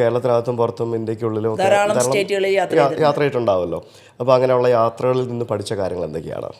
കേരളത്തിനകത്തും പുറത്തും ഇന്ത്യക്കുള്ളിലും ഒക്കെ ധാരാളം ധാരാളം സ്റ്റേറ്റുകളിൽ യാത്ര യാ- യാത്ര ചെയ്തിട്ടുണ്ടാവുമല്ലോ അപ്പോൾ അങ്ങനെയുള്ള യാത്രകളിൽ നിന്ന് പഠിച്ച കാര്യങ്ങൾ എന്തൊക്കെയാണ്?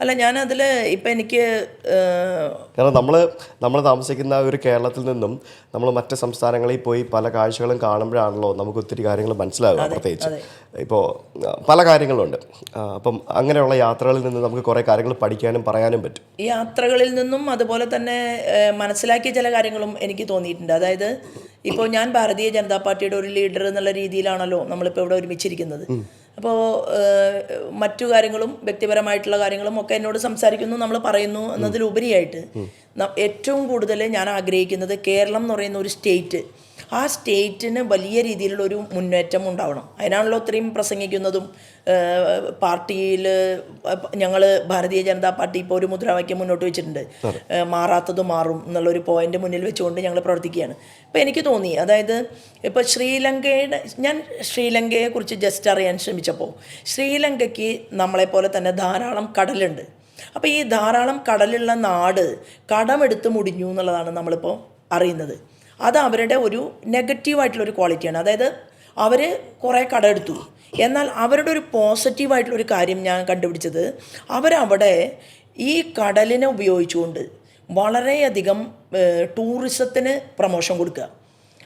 അല്ല ഞാനതിൽ ഇപ്പം എനിക്ക് ഏഹ്, കാരണം നമ്മൾ നമ്മൾ താമസിക്കുന്ന ഒരു കേരളത്തിൽ നിന്നും നമ്മൾ മറ്റ് സംസ്ഥാനങ്ങളിൽ പോയി പല കാഴ്ചകളും കാണുമ്പോഴാണല്ലോ നമുക്ക് ഒത്തിരി കാര്യങ്ങൾ മനസ്സിലാകുക പ്രത്യേകിച്ച്. ഇപ്പോൾ പല കാര്യങ്ങളുണ്ട്. ആ, അപ്പം അങ്ങനെയുള്ള യാത്രകളിൽ നിന്ന് നമുക്ക് കുറേ കാര്യങ്ങൾ പഠിക്കാനും പറയാനും പറ്റും. യാത്രകളിൽ നിന്നും അതുപോലെ തന്നെ ഏഹ്, മനസ്സിലാക്കിയ ചില കാര്യങ്ങളും എനിക്ക് തോന്നിയിട്ടുണ്ട്. അതായത് ഇപ്പോൾ ഞാൻ ഭാരതീയ ജനതാ പാർട്ടിയുടെ ഒരു ലീഡർ എന്നുള്ള രീതിയിലാണല്ലോ നമ്മളിപ്പോൾ ഇവിടെ ഒരുമിച്ചിരിക്കുന്നത്. അപ്പോൾ മറ്റു കാര്യങ്ങളും വ്യക്തിപരമായിട്ടുള്ള കാര്യങ്ങളും ഒക്കെ എന്നോട് സംസാരിക്കുന്നു നമ്മൾ പറയുന്നു എന്നതിലുപരിയായിട്ട് ഏറ്റവും കൂടുതൽ ഞാൻ ആഗ്രഹിക്കുന്നത് കേരളം എന്ന് പറയുന്ന ഒരു സ്റ്റേറ്റ് ആ സ്റ്റേറ്റിന് വലിയ രീതിയിലുള്ള ഒരു മുന്നേറ്റം ഉണ്ടാവണം അതിനാണല്ലോ ഇത്രയും പ്രസംഗിക്കുന്നതും പാർട്ടിയിൽ ഞങ്ങൾ ഭാരതീയ ജനതാ പാർട്ടി ഇപ്പോൾ ഒരു മുദ്രാവാക്യം മുന്നോട്ട് വെച്ചിട്ടുണ്ട്. മാറാത്തത് മാറും എന്നുള്ളൊരു പോയിന്റ് മുന്നിൽ വെച്ചുകൊണ്ട് ഞങ്ങൾ പ്രവർത്തിക്കുകയാണ്. അപ്പോൾ എനിക്ക് തോന്നി അതായത് ഇപ്പോൾ ശ്രീലങ്കയുടെ ഞാൻ ശ്രീലങ്കയെക്കുറിച്ച് ജസ്റ്റ് അറിയാൻ ശ്രമിച്ചപ്പോൾ ശ്രീലങ്കയ്ക്ക് നമ്മളെപ്പോലെ തന്നെ ധാരാളം കടലുണ്ട്. അപ്പോൾ ഈ ധാരാളം കടലുള്ള നാട് കടമെടുത്ത് മുടിഞ്ഞു എന്നുള്ളതാണ് നമ്മളിപ്പോൾ അറിയുന്നത്. അത് അവരുടെ ഒരു നെഗറ്റീവായിട്ടുള്ളൊരു ക്വാളിറ്റിയാണ് അതായത് അവർ കുറേ കടമെടുത്തു. എന്നാൽ അവരുടെ ഒരു പോസിറ്റീവായിട്ടുള്ളൊരു കാര്യം ഞാൻ കണ്ടുപിടിച്ചത് അവരവിടെ ഈ കടലിനെ ഉപയോഗിച്ചുകൊണ്ട് വളരെയധികം ടൂറിസത്തിന് പ്രമോഷൻ കൊടുക്കുക.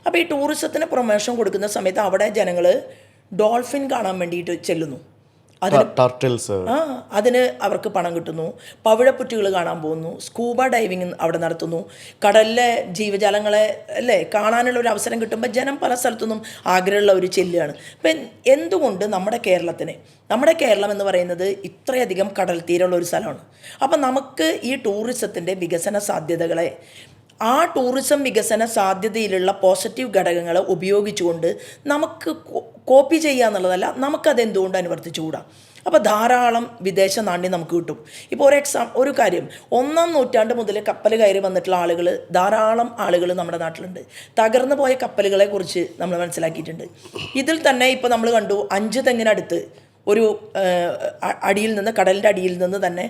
അപ്പോൾ ഈ ടൂറിസത്തിന് പ്രൊമോഷൻ കൊടുക്കുന്ന സമയത്ത് അവിടെ ജനങ്ങൾ ഡോൾഫിൻ കാണാൻ വേണ്ടിയിട്ട് ചെല്ലുന്നു. ടർട്ടിൽസ് ആ അതിന് അവർക്ക് പണം കിട്ടുന്നു. പവിഴപ്പുറ്റുകൾ കാണാൻ പോകുന്നു. സ്കൂബ ഡൈവിങ് അവിടെ നടത്തുന്നു. കടലിലെ ജീവജാലങ്ങളെ അല്ലേ കാണാനുള്ള ഒരു അവസരം കിട്ടുമ്പോൾ ജനം പല സ്ഥലത്തുനിന്നും ആഗ്രഹമുള്ള ഒരു ചെല്ലുകയാണ്. ഇപ്പം എന്തുകൊണ്ട് നമ്മുടെ കേരളത്തിന് നമ്മുടെ കേരളം എന്ന് പറയുന്നത് ഇത്രയധികം കടൽ തീരമുള്ള ഒരു സ്ഥലമാണ്. അപ്പം നമുക്ക് ഈ ടൂറിസത്തിന്റെ വികസന സാധ്യതകളെ ആ ടൂറിസം വികസന സാധ്യതയിലുള്ള പോസിറ്റീവ് ഘടകങ്ങൾ ഉപയോഗിച്ചുകൊണ്ട് നമുക്ക് കോപ്പി ചെയ്യുക എന്നുള്ളതല്ല നമുക്കത് എന്തുകൊണ്ട് അനുവർത്തിച്ചുകൂടാ? അപ്പോൾ ധാരാളം വിദേശ നാണ്യം നമുക്ക് കിട്ടും. ഇപ്പോൾ ഒരു എക്സാം ഒരു കാര്യം ഒന്നാം നൂറ്റാണ്ട് മുതൽ കപ്പൽ കയറി വന്നിട്ടുള്ള ആളുകൾ ധാരാളം ആളുകൾ നമ്മുടെ നാട്ടിലുണ്ട്. തകർന്നു പോയ കപ്പലുകളെ കുറിച്ച് നമ്മൾ മനസ്സിലാക്കിയിട്ടുണ്ട്. ഇതിൽ തന്നെ ഇപ്പോൾ നമ്മൾ കണ്ടു അഞ്ച് തെങ്ങിനടുത്ത് ഒരു അടിയിൽ നിന്ന് കടലിന്റെ അടിയിൽ നിന്ന് തന്നെ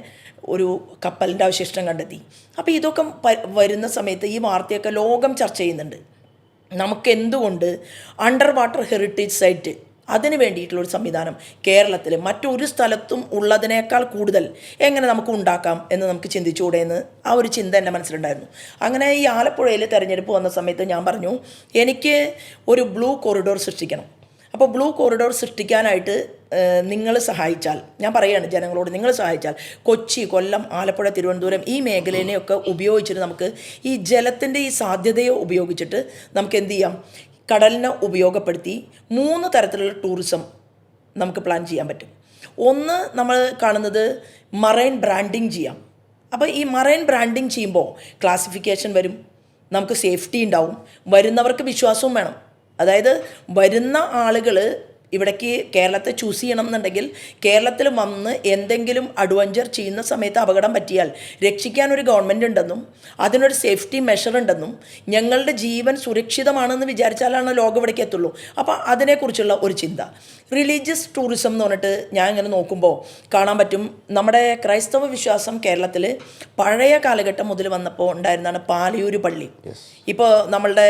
ഒരു കപ്പലിന്റെ അവശിഷ്ടം കണ്ടെത്തി. അപ്പോൾ ഇതൊക്കെ വരുന്ന സമയത്ത് ഈ വാർത്തയൊക്കെ ലോകം ചർച്ച ചെയ്യുന്നുണ്ട്. നമുക്ക് എന്തുകൊണ്ട് അണ്ടർ വാട്ടർ ഹെറിറ്റേജ് സൈറ്റ് അതിന് വേണ്ടിയിട്ടുള്ള ഒരു സംവിധാനം കേരളത്തിൽ മറ്റൊരു സ്ഥലത്തും ഉള്ളതിനേക്കാൾ കൂടുതൽ എങ്ങനെ നമുക്ക് ഉണ്ടാക്കാം എന്ന് നമുക്ക് ചിന്തിച്ചുകൂടെ എന്ന് ആ ഒരു ചിന്ത എന്റെ മനസ്സിലുണ്ടായിരുന്നു. അങ്ങനെ ഈ ആലപ്പുഴയിൽ തിരഞ്ഞെടുപ്പ് വന്ന സമയത്ത് ഞാൻ പറഞ്ഞു എനിക്ക് ഒരു ബ്ലൂ കോറിഡോർ സൃഷ്ടിക്കണം. അപ്പോൾ ബ്ലൂ കോറിഡോർ സൃഷ്ടിക്കാനായിട്ട് നിങ്ങൾ സഹായിച്ചാൽ ഞാൻ പറയുകയാണ് ജനങ്ങളോട് നിങ്ങൾ സഹായിച്ചാൽ കൊച്ചി കൊല്ലം ആലപ്പുഴ തിരുവനന്തപുരം ഈ മേഖലയിനെയൊക്കെ ഉപയോഗിച്ചിട്ട് നമുക്ക് ഈ ജലത്തിന്റെ ഈ സാധ്യതയെ ഉപയോഗിച്ചിട്ട് നമുക്ക് എന്ത് ചെയ്യാം? കടലിനെ ഉപയോഗപ്പെടുത്തി മൂന്ന് തരത്തിലുള്ള ടൂറിസം നമുക്ക് പ്ലാൻ ചെയ്യാൻ പറ്റും. ഒന്ന് നമ്മൾ കാണുന്നത് മറൈൻ ബ്രാൻഡിങ് ചെയ്യാം. അപ്പോൾ ഈ മറൈൻ ബ്രാൻഡിങ് ചെയ്യുമ്പോൾ ക്ലാസിഫിക്കേഷൻ വരും നമുക്ക് സേഫ്റ്റി ഉണ്ടാവും വരുന്നവർക്ക് വിശ്വാസവും വേണം. അതായത് വരുന്ന ആളുകൾ ഇവിടേക്ക് കേരളത്തെ ചൂസ് ചെയ്യണം എന്നുണ്ടെങ്കിൽ കേരളത്തിൽ വന്ന് എന്തെങ്കിലും അഡ്വഞ്ചർ ചെയ്യുന്ന സമയത്ത് അപകടം പറ്റിയാൽ രക്ഷിക്കാൻ ഒരു ഗവൺമെന്റ് ഉണ്ടെന്നും അതിനൊരു സേഫ്റ്റി മെഷർ ഉണ്ടെന്നും ഞങ്ങളുടെ ജീവൻ സുരക്ഷിതമാണെന്ന് വിചാരിച്ചാലാണ് ലോകം ഇവിടേക്ക് എത്തുള്ളൂ. അപ്പോൾ അതിനെക്കുറിച്ചുള്ള ഒരു ചിന്ത. റിലീജിയസ് ടൂറിസം എന്ന് പറഞ്ഞിട്ട് ഞാൻ ഇങ്ങനെ നോക്കുമ്പോൾ കാണാൻ പറ്റും. നമ്മുടെ ക്രൈസ്തവ വിശ്വാസം കേരളത്തിൽ പഴയ കാലഘട്ടം മുതൽ വന്നപ്പോൾ ഉണ്ടായിരുന്നതാണ് പാലയൂര് പള്ളി. ഇപ്പോൾ നമ്മളുടെ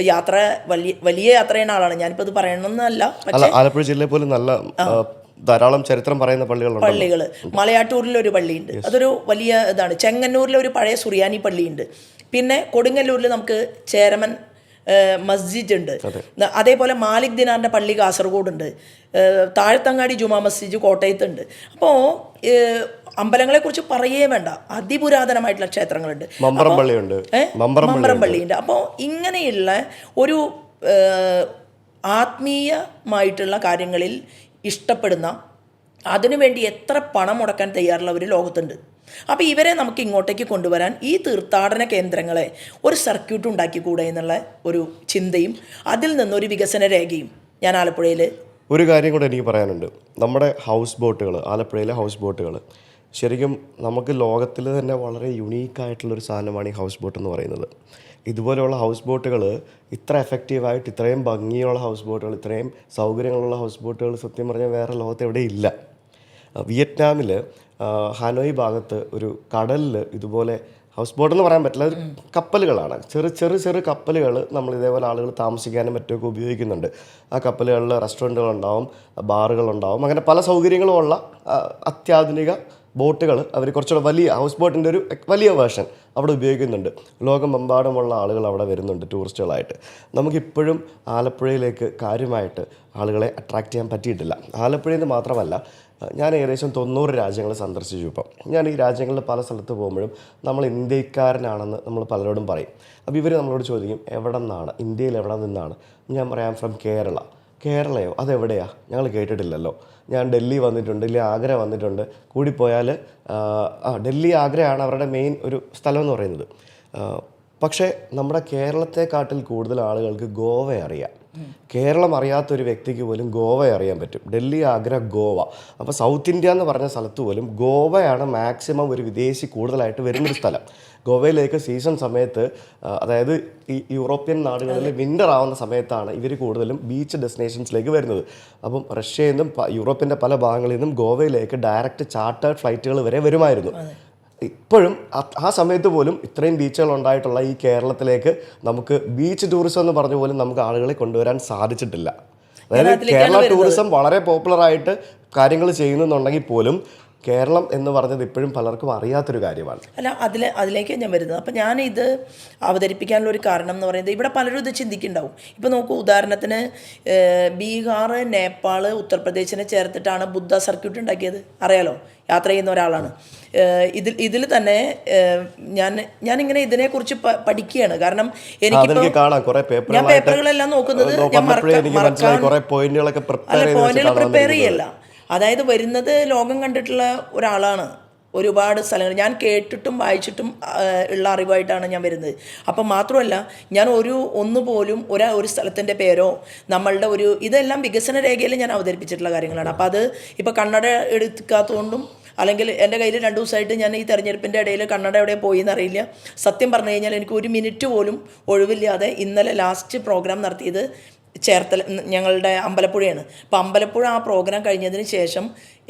യാത്ര വലിയ വലിയ യാത്ര ചെയ്യുന്ന ആളാണ്. ഞാനിപ്പോൾ ഇത് പറയണമെന്നല്ല ആലപ്പുഴ ജില്ലയിൽ പോലും നല്ല ധാരാളം ചരിത്രം പറയുന്ന പള്ളികളുണ്ട്. പള്ളികൾ മലയാറ്റൂരിൽ ഒരു പള്ളിയുണ്ട്. അതൊരു വലിയ ഇതാണ്. ചെങ്ങന്നൂരിൽ ഒരു പഴയ സുറിയാനി പള്ളിയുണ്ട്. പിന്നെ കൊടുങ്ങല്ലൂരിൽ നമുക്ക് ചേരമൻ മസ്ജിദ് ഉണ്ട്. അതേപോലെ മാലിക് ദിനാറിന്റെ പള്ളി കാസർഗോഡുണ്ട്. ഉണ്ട് താഴത്തങ്ങാടി ജുമാ മസ്ജിദ് കോട്ടയത്തുണ്ട്. അപ്പോൾ അമ്പലങ്ങളെക്കുറിച്ച് പറയേ വേണ്ട. അതിപുരാതനമായിട്ടുള്ള ക്ഷേത്രങ്ങളുണ്ട്. മമ്പറം പള്ളിയുണ്ട്? മമ്പറം അപ്പോൾ ഇങ്ങനെയുള്ള ഒരു ആത്മീയമായിട്ടുള്ള കാര്യങ്ങളിൽ ഇഷ്ടപ്പെടുന്ന അതിനുവേണ്ടി എത്ര പണം മുടക്കാൻ തയ്യാറുള്ളവർ ലോകത്തുണ്ട്. അപ്പോൾ ഇവരെ നമുക്ക് ഇങ്ങോട്ടേക്ക് കൊണ്ടുവരാൻ ഈ തീർത്ഥാടന കേന്ദ്രങ്ങളെ ഒരു സർക്യൂട്ട് ഉണ്ടാക്കിക്കൂടെ എന്നുള്ള ഒരു ചിന്തയും അതിൽ നിന്നൊരു വികസന രേഖയും ഞാൻ ആലപ്പുഴയിൽ ഒരു കാര്യം കൂടെ എനിക്ക് പറയാനുണ്ട്. നമ്മുടെ ഹൗസ് ബോട്ടുകൾ ആലപ്പുഴയിലെ ഹൗസ് ബോട്ടുകൾ ശരിക്കും നമുക്ക് ലോകത്തിൽ തന്നെ വളരെ യുണീക്കായിട്ടുള്ളൊരു സാധനമാണ് ഈ ഹൗസ് ബോട്ട് എന്ന് പറയുന്നത്. ഇതുപോലെയുള്ള ഹൗസ് ബോട്ടുകൾ ഇത്ര എഫക്റ്റീവായിട്ട് ഇത്രയും ഭംഗിയുള്ള ഹൗസ് ബോട്ടുകൾ ഇത്രയും സൗകര്യങ്ങളുള്ള ഹൗസ് ബോട്ടുകൾ സത്യം പറഞ്ഞാൽ വേറെ ലോകത്ത് എവിടെ ഇല്ല. വിയറ്റ്നാമിൽ ഹാനോയ് ഭാഗത്ത് ഒരു കടലിൽ ഇതുപോലെ ഹൗസ് ബോട്ട് എന്ന് പറയാൻ പറ്റില്ല. കപ്പലുകളാണ്. ചെറു ചെറു ചെറു കപ്പലുകൾ നമ്മൾ ഇതേപോലെ ആളുകൾ താമസിക്കാനും മറ്റുമൊക്കെ ഉപയോഗിക്കുന്നുണ്ട്. ആ കപ്പലുകളിൽ റെസ്റ്റോറന്റുകളുണ്ടാവും ബാറുകളുണ്ടാവും അങ്ങനെ പല സൗകര്യങ്ങളുമുള്ള അത്യാധുനിക ബോട്ടുകൾ അവർ കുറച്ചുകൂടെ വലിയ ഹൗസ് ബോട്ടിന്റെ ഒരു വലിയ വേർഷൻ അവിടെ ഉപയോഗിക്കുന്നുണ്ട്. ലോകമെമ്പാടുമുള്ള ആളുകൾ അവിടെ വരുന്നുണ്ട് ടൂറിസ്റ്റുകളായിട്ട് നമുക്കിപ്പോഴും ആലപ്പുഴയിലേക്ക് കാര്യമായിട്ട് ആളുകളെ അട്രാക്റ്റ് ചെയ്യാൻ പറ്റിയിട്ടില്ല. ആലപ്പുഴയിൽ നിന്ന് മാത്രമല്ല ഞാൻ ഏകദേശം തൊണ്ണൂറ് രാജ്യങ്ങൾ സന്ദർശിച്ചു ഇപ്പം. ഞാൻ ഈ രാജ്യങ്ങളിൽ പല സ്ഥലത്ത് പോകുമ്പോഴും നമ്മൾ ഇന്ത്യക്കാരനാണെന്ന് നമ്മൾ പലരോടും പറയും. അപ്പോൾ ഇവർ നമ്മളോട് ചോദിക്കും എവിടെ നിന്നാണ്? ഇന്ത്യയിൽ എവിടെ നിന്നാണ്? ഞാൻ പറയാം ഫ്രം കേരള. കേരളയോ? അതെവിടെയാണ് ഞങ്ങൾ കേട്ടിട്ടില്ലല്ലോ. ഞാൻ ഡൽഹി വന്നിട്ടുണ്ട് ഇല്ലെങ്കിൽ ആഗ്ര വന്നിട്ടുണ്ട്. കൂടിപ്പോയാൽ ഡൽഹി ആഗ്രയാണ് അവരുടെ മെയിൻ ഒരു സ്ഥലം എന്ന് പറയുന്നത് പക്ഷേ നമ്മുടെ കേരളത്തെക്കാട്ടിൽ കൂടുതൽ ആളുകൾക്ക് ഗോവ അറിയാം. കേരളം അറിയാത്ത ഒരു വ്യക്തിക്ക് പോലും ഗോവ അറിയാൻ പറ്റും. ഡൽഹി ആഗ്ര ഗോവ. അപ്പോൾ സൗത്ത് ഇന്ത്യ എന്ന് പറഞ്ഞ സ്ഥലത്ത് പോലും ഗോവയാണ് മാക്സിമം ഒരു വിദേശി കൂടുതലായിട്ട് വരുന്നൊരു സ്ഥലം. ഗോവയിലേക്ക് സീസൺ സമയത്ത് അതായത് ഈ യൂറോപ്യൻ നാടുകളിൽ വിന്റർ ആവുന്ന സമയത്താണ് ഇവർ കൂടുതലും ബീച്ച് ഡെസ്റ്റിനേഷൻസിലേക്ക് വരുന്നത്. അപ്പം റഷ്യയിൽ നിന്നും യൂറോപ്പിന്റെ പല ഭാഗങ്ങളിൽ നിന്നും ഗോവയിലേക്ക് ഡയറക്റ്റ് ചാർട്ടേഡ് ഫ്ലൈറ്റുകൾ വരെ വരുമായിരുന്നു. ഇപ്പോഴും ആ- സമയത്ത് പോലും ഇത്രയും ബീച്ചുകൾ ഉണ്ടായിട്ടുള്ള ഈ കേരളത്തിലേക്ക് നമുക്ക് ബീച്ച് ടൂറിസം എന്ന് പറഞ്ഞ പോലും നമുക്ക് ആളുകളെ കൊണ്ടുവരാൻ സാധിച്ചിട്ടില്ല. അതായത് കേരള ടൂറിസം വളരെ പോപ്പുലർ ആയിട്ട് കാര്യങ്ങൾ ചെയ്യുന്നുണ്ടെങ്കിൽ പോലും കേരളം എന്ന് പറഞ്ഞത് ഇപ്പോഴും പലർക്കും അറിയാത്തൊരു കാര്യമാണ്. അല്ല അതിൽ അതിലേക്ക് ഞാൻ വരുന്നത്. അപ്പം ഞാൻ ഇത് അവതരിപ്പിക്കാനുള്ള ഒരു കാരണം എന്ന് പറയുന്നത് ഇവിടെ പലരും ഇത് ചിന്തിക്കുന്നുണ്ടാവും. ഇപ്പോൾ നോക്കൂ ഉദാഹരണത്തിന് ബീഹാർ നേപ്പാൾ ഉത്തർപ്രദേശിനെ ചേർത്തിട്ടാണ് ബുദ്ധ സർക്യൂട്ട് ഉണ്ടാക്കിയത്. അറിയാലോ? യാത്ര ചെയ്യുന്ന ഒരാളാണ്. ഇതിൽ ഇതിൽ തന്നെ ഞാൻ ഞാൻ ഞാനിങ്ങനെ ഇതിനെക്കുറിച്ച് പഠിക്കുകയാണ്. കാരണം എനിക്ക് ഞാൻ പേപ്പറുകളെല്ലാം നോക്കുന്നത് ഞാൻ പോയിന്റുകൾ പ്രിപ്പയർ ചെയ്യല്ല. അതായത് വരുന്നത് ലോകം കണ്ടിട്ടുള്ള ഒരാളാണ്. ഒരുപാട് സ്ഥലങ്ങൾ. ഞാൻ കേട്ടിട്ടും വായിച്ചിട്ടും ഉള്ള അറിവായിട്ടാണ് ഞാൻ വരുന്നത്. അപ്പം മാത്രമല്ല ഞാൻ ഒരു ഒന്നുപോലും ഒരാ ഒരു സ്ഥലത്തിന്റെ പേരോ നമ്മളുടെ ഒരു ഇതെല്ലാം വികസന രേഖയിൽ ഞാൻ അവതരിപ്പിച്ചിട്ടുള്ള കാര്യങ്ങളാണ്. അപ്പോൾ അത് ഇപ്പോൾ കണ്ണട എടുക്കാത്തതുകൊണ്ടും അല്ലെങ്കിൽ എന്റെ കയ്യിൽ രണ്ട് ദിവസമായിട്ട് ഞാൻ ഈ തെരഞ്ഞെടുപ്പിന്റെ ഇടയിൽ കണ്ണട എവിടെ പോയി എന്നറിയില്ല. സത്യം പറഞ്ഞു കഴിഞ്ഞാൽ എനിക്ക് ഒരു മിനിറ്റ് പോലും ഒഴിവില്ലാതെ ഇന്നലെ ലാസ്റ്റ് പ്രോഗ്രാം നടത്തിയത് ചേർത്തല ഞങ്ങളുടെ അമ്പലപ്പുഴയാണ്. അപ്പോൾ അമ്പലപ്പുഴ ആ പ്രോഗ്രാം കഴിഞ്ഞതിന് ശേഷം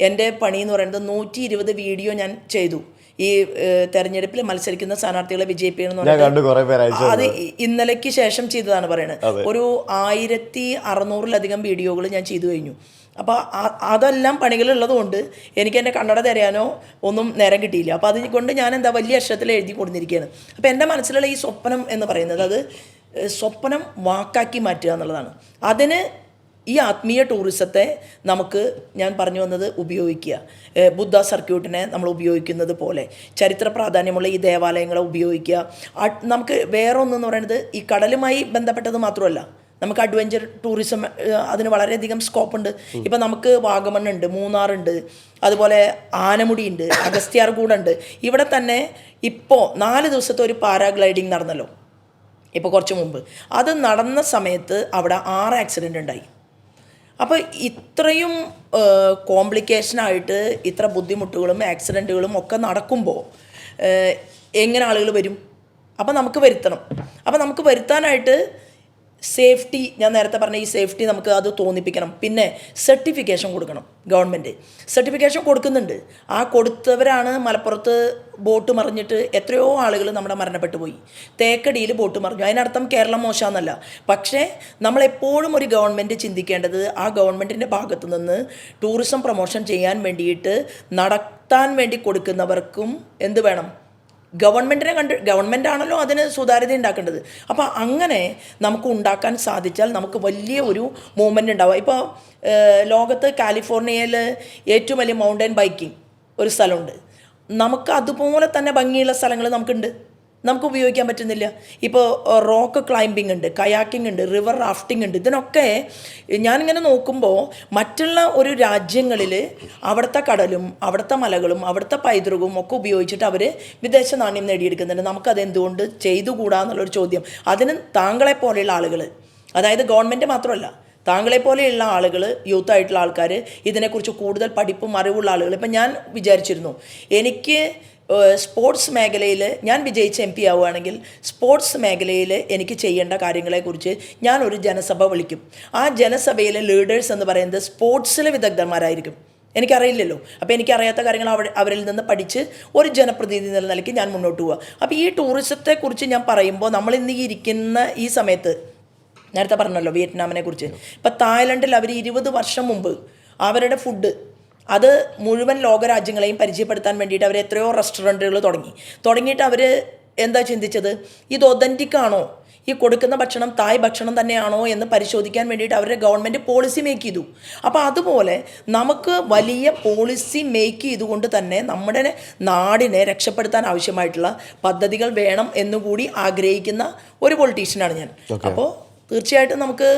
എന്റെ പണി എന്ന് പറയുന്നത് നൂറ്റി ഇരുപത് വീഡിയോ ഞാൻ ചെയ്തു. ഈ തെരഞ്ഞെടുപ്പിൽ മത്സരിക്കുന്ന സ്ഥാനാർത്ഥികളെ വിജയിപ്പിക്കണം അത് ഇന്നലേക്ക് ശേഷം ചെയ്തതാണ് പറയുന്നത് ഒരു ആയിരത്തി അറുന്നൂറിലധികം വീഡിയോകൾ ഞാൻ ചെയ്തു കഴിഞ്ഞു. അപ്പോൾ അതെല്ലാം പണികളുള്ളതുകൊണ്ട് എനിക്ക് എന്റെ കണ്ണട തരാനോ ഒന്നും നേരം കിട്ടിയില്ല. അപ്പോൾ അതുകൊണ്ട് ഞാൻ എന്താ വലിയ അക്ഷരത്തിൽ എഴുതി കൊടുത്തിരിക്കുകയാണ്. അപ്പോൾ എന്റെ മനസ്സിലുള്ള ഈ സ്വപ്നം എന്ന് പറയുന്നത് അത് സ്വപ്നം വാക്കാക്കി മാറ്റുക എന്നുള്ളതാണ്. അതിന് ഈ ആത്മീയ ടൂറിസത്തെ നമുക്ക് ഞാൻ പറഞ്ഞു വന്നത് ഉപയോഗിക്കുക. ബുദ്ധ സർക്യൂട്ടിനെ നമ്മൾ ഉപയോഗിക്കുന്നത് പോലെ. ചരിത്ര പ്രാധാന്യമുള്ള ഈ ദേവാലയങ്ങളെ ഉപയോഗിക്കുക. നമുക്ക് വേറെ ഒന്നെന്ന് പറയുന്നത് ഈ കടലുമായി ബന്ധപ്പെട്ടത് മാത്രമല്ല. നമുക്ക് അഡ്വഞ്ചർ ടൂറിസം അതിന് വളരെയധികം സ്കോപ്പ് ഉണ്ട്. ഇപ്പം നമുക്ക് വാഗമണ്ണുണ്ട് മൂന്നാറുണ്ട് അതുപോലെ ആനമുടി ആനമുടിയുണ്ട് അഗസ്ത്യാർകൂടുണ്ട്. ഇവിടെ തന്നെ ഇപ്പോൾ നാല് ദിവസത്തെ ഒരു പാരാഗ്ലൈഡിങ് നടന്നല്ലോ. ഇപ്പോൾ കുറച്ച് മുമ്പ്. അത് നടന്ന സമയത്ത് അവിടെ ആറ് ആക്സിഡന്റ് ഉണ്ടായി. അപ്പോൾ ഇത്രയും കോംപ്ലിക്കേഷനായിട്ട് ഇത്ര ബുദ്ധിമുട്ടുകളും ആക്സിഡന്റുകളും ഒക്കെ നടക്കുമ്പോൾ എങ്ങനെ ആളുകൾ വരും? അപ്പോൾ നമുക്ക് വരുത്തണം. അപ്പോൾ നമുക്ക് വരുത്താനായിട്ട് സേഫ്റ്റി ഞാൻ നേരത്തെ പറഞ്ഞ ഈ സേഫ്റ്റി നമുക്ക് അത് തോന്നിപ്പിക്കണം. പിന്നെ സർട്ടിഫിക്കേഷൻ കൊടുക്കണം ഗവൺമെന്റ് സർട്ടിഫിക്കേഷൻ കൊടുക്കുന്നുണ്ട്. ആ കൊടുത്തവരാണ് മലപ്പുറത്ത് ബോട്ട് മറിഞ്ഞിട്ട് എത്രയോ ആളുകൾ നമ്മുടെ മരണപ്പെട്ടു പോയി. തേക്കടിയിൽ ബോട്ട് മറിഞ്ഞു. അതിനർത്ഥം കേരളം മോശമെന്നല്ല. പക്ഷേ നമ്മളെപ്പോഴും ഒരു ഗവൺമെന്റ് ചിന്തിക്കേണ്ടത് ആ ഗവൺമെന്റിന്റെ ഭാഗത്തു നിന്ന് ടൂറിസം പ്രൊമോഷൻ ചെയ്യാൻ വേണ്ടിയിട്ട് നടത്താൻ വേണ്ടി കൊടുക്കുന്നവർക്കും എന്ത് വേണം? ഗവൺമെന്റിനെ കണ്ട് ഗവൺമെന്റാണല്ലോ അതിന് സുതാര്യത ഉണ്ടാക്കേണ്ടത്. അപ്പോൾ അങ്ങനെ നമുക്ക് ഉണ്ടാക്കാൻ സാധിച്ചാൽ നമുക്ക് വലിയ ഒരു മൂവ്മെന്റ് ഉണ്ടാവുക. ഇപ്പോൾ ലോകത്ത് കാലിഫോർണിയയിൽ ഏറ്റവും വലിയ മൗണ്ടൻ ബൈക്കിംഗ് ഒരു സ്ഥലമുണ്ട്. നമുക്ക് അതുപോലെ തന്നെ ഭംഗിയുള്ള സ്ഥലങ്ങൾ നമുക്കുണ്ട്. നമുക്ക് ഉപയോഗിക്കാൻ പറ്റുന്നില്ല ഇപ്പോൾ റോക്ക് ക്ലൈമ്പിംഗ് ഉണ്ട് കയാക്കിംഗ് ഉണ്ട് റിവർ റാഫ്റ്റിംഗ് ഉണ്ട്. ഇതിനൊക്കെ ഞാനിങ്ങനെ നോക്കുമ്പോൾ മറ്റുള്ള ഒരു രാജ്യങ്ങളിൽ അവിടുത്തെ കടലും അവിടുത്തെ മലകളും അവിടുത്തെ പൈതൃകവും ഒക്കെ ഉപയോഗിച്ചിട്ട് അവർ വിദേശ നാണ്യം നേടിയെടുക്കുന്നുണ്ട്. നമുക്കത് എന്തുകൊണ്ട് ചെയ്തുകൂടാ എന്നുള്ളൊരു ചോദ്യം. അതിന് താങ്കളെ പോലെയുള്ള ആളുകൾ അതായത് ഗവൺമെന്റ് മാത്രമല്ല താങ്കളെ പോലെയുള്ള ആളുകൾ യൂത്ത് ആയിട്ടുള്ള ആൾക്കാർ ഇതിനെക്കുറിച്ച് കൂടുതൽ പഠിപ്പും അറിവുള്ള ആളുകൾ ഇപ്പം ഞാൻ വിചാരിച്ചിരുന്നു എനിക്ക് സ്പോർട്സ് മേഖലയിൽ ഞാൻ വിജയിച്ച എം പി ആവുകയാണെങ്കിൽ സ്പോർട്സ് മേഖലയിൽ എനിക്ക് ചെയ്യേണ്ട കാര്യങ്ങളെക്കുറിച്ച് ഞാൻ ഒരു ജനസഭ വിളിക്കും. ആ ജനസഭയിലെ ലീഡേഴ്സ് എന്ന് പറയുന്നത് സ്പോർട്സിലെ വിദഗ്ധന്മാരായിരിക്കും. എനിക്കറിയില്ലല്ലോ. അപ്പോൾ എനിക്കറിയാത്ത കാര്യങ്ങൾ അവർ അവരിൽ നിന്ന് പഠിച്ച് ഒരു ജനപ്രതിനിധി എന്ന നിലയ്ക്ക് ഞാൻ മുന്നോട്ട് പോവുക. അപ്പോൾ ഈ ടൂറിസത്തെക്കുറിച്ച് ഞാൻ പറയുമ്പോൾ നമ്മൾ ഇന്ന് ഇരിക്കുന്ന ഈ സമയത്ത് നേരത്തെ പറഞ്ഞല്ലോ വിയറ്റ്നാമിനെ കുറിച്ച്. ഇപ്പം തായ്ലൻഡിൽ അവർ ഇരുപത് വർഷം മുമ്പ് അവരുടെ ഫുഡ് അത് മുഴുവൻ ലോകരാജ്യങ്ങളെയും പരിചയപ്പെടുത്താൻ വേണ്ടിയിട്ട് അവർ എത്രയോ റെസ്റ്റോറന്റുകൾ തുടങ്ങി. തുടങ്ങിയിട്ട് അവർ എന്താ ചിന്തിച്ചത്? ഇത് ഒതന്റിക് ആണോ? ഈ കൊടുക്കുന്ന ഭക്ഷണം തായ് ഭക്ഷണം തന്നെയാണോ എന്ന് പരിശോധിക്കാൻ വേണ്ടിയിട്ട് അവരുടെ ഗവൺമെന്റ് പോളിസി മേക്ക് ചെയ്തു. അപ്പോൾ അതുപോലെ നമുക്ക് വലിയ പോളിസി മേക്ക് ചെയ്തുകൊണ്ട് തന്നെ നമ്മുടെ നാടിനെ രക്ഷപ്പെടുത്താൻ ആവശ്യമായിട്ടുള്ള പദ്ധതികൾ വേണം എന്നുകൂടി ആഗ്രഹിക്കുന്ന ഒരു പൊളിറ്റീഷ്യനാണ് ഞാൻ. അപ്പോൾ തീർച്ചയായിട്ടും നമുക്ക്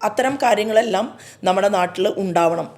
അത്തരം കാര്യങ്ങളെല്ലാം നമ്മുടെ നാട്ടിൽ ഉണ്ടാവണം.